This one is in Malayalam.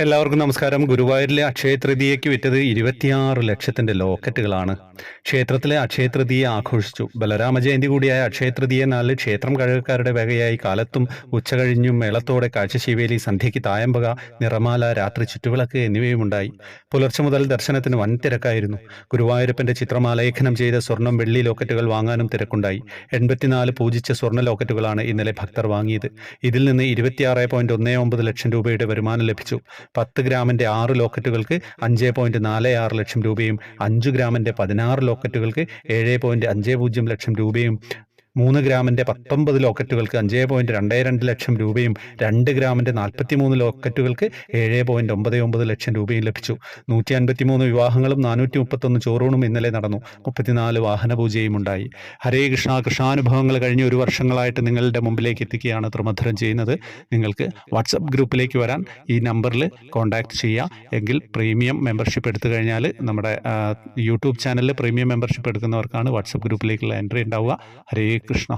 എല്ലാവർക്കും നമസ്കാരം. ഗുരുവായൂരിലെ അക്ഷയ തൃതീയയ്ക്ക് വിറ്റത് ഇരുപത്തിയാറ് ലക്ഷത്തിന്റെ ലോക്കറ്റുകളാണ്. ക്ഷേത്രത്തിലെ അക്ഷയ തൃതീയ ആഘോഷിച്ചു. ബലരാമ ജയന്തി കൂടിയായ അക്ഷയ തൃതീയ നാളിൽ ക്ഷേത്രം കഴകക്കാരുടെ വകയായി കാലത്തും ഉച്ചകഴിഞ്ഞും മേളത്തോടെ കാഴ്ചശീവേലി സന്ധ്യയ്ക്ക് തായമ്പക നിറമാല രാത്രി ചുറ്റുവിളക്ക് എന്നിവയുമുണ്ടായി. പുലർച്ചെ മുതൽ ദർശനത്തിന് വൻ തിരക്കായിരുന്നു ഗുരുവായൂരപ്പന്റെ ചിത്രമാലേഖനം ചെയ്ത സ്വർണം വെള്ളി ലോക്കറ്റുകൾ വാങ്ങാനും തിരക്കുണ്ടായി. എൺപത്തിനാല് പൂജിച്ച സ്വർണ ലോക്കറ്റുകളാണ് ഇന്നലെ ഭക്തർ വാങ്ങിയത്. ഇതിൽ നിന്ന് ഇരുപത്തിയാറ് ലക്ഷം രൂപയുടെ വരുമാനം ലഭിച്ചു. പത്ത് ഗ്രാമിന്റെ ആറ് ലോക്കറ്റുകൾക്ക് അഞ്ച് പോയിന്റ് നാല് ആറ് ലക്ഷം രൂപയും അഞ്ച് ഗ്രാമിന്റെ പതിനാറ് ലോക്കറ്റുകൾക്ക് ഏഴ് പോയിന്റ് അഞ്ച് പൂജ്യം ലക്ഷം രൂപയും മൂന്ന് ഗ്രാമിന്റെ പത്തൊമ്പത് ലോക്കറ്റുകൾക്ക് അഞ്ച് പോയിന്റ് രണ്ട് രണ്ട് ലക്ഷം രൂപയും രണ്ട് ഗ്രാമിന്റെ നാൽപ്പത്തി മൂന്ന് ലോക്കറ്റുകൾക്ക് ഏഴ് പോയിന്റ് ഒമ്പത് ഒമ്പത് ലക്ഷം രൂപയും ലഭിച്ചു. നൂറ്റി അൻപത്തി മൂന്ന് വിവാഹങ്ങളും നാനൂറ്റി മുപ്പത്തൊന്ന് ചോറൂണും ഇന്നലെ നടന്നു. മുപ്പത്തിനാല് വാഹന പൂജയും ഉണ്ടായി. ഹരേ കൃഷ്ണ കൃഷ്ണാനുഭവങ്ങൾ കഴിഞ്ഞ ഒരു വർഷങ്ങളായിട്ട് നിങ്ങളുടെ മുമ്പിലേക്ക് എത്തിക്കുകയാണ് ത്രിമധുരം ചെയ്യുന്നത്. നിങ്ങൾക്ക് വാട്സപ്പ് ഗ്രൂപ്പിലേക്ക് വരാൻ ഈ നമ്പറിൽ കോൺടാക്ട് ചെയ്യുക എങ്കിൽ പ്രീമിയം മെമ്പർഷിപ്പ് എടുത്തു കഴിഞ്ഞാൽ നമ്മുടെ യൂട്യൂബ് ചാനലിൽ പ്രീമിയം മെമ്പർഷിപ്പ് എടുക്കുന്നവർക്കാണ് വാട്സപ്പ് ഗ്രൂപ്പിലേക്കുള്ള എൻട്രി ഉണ്ടാവുക. ഹരേ കൃഷ്ണ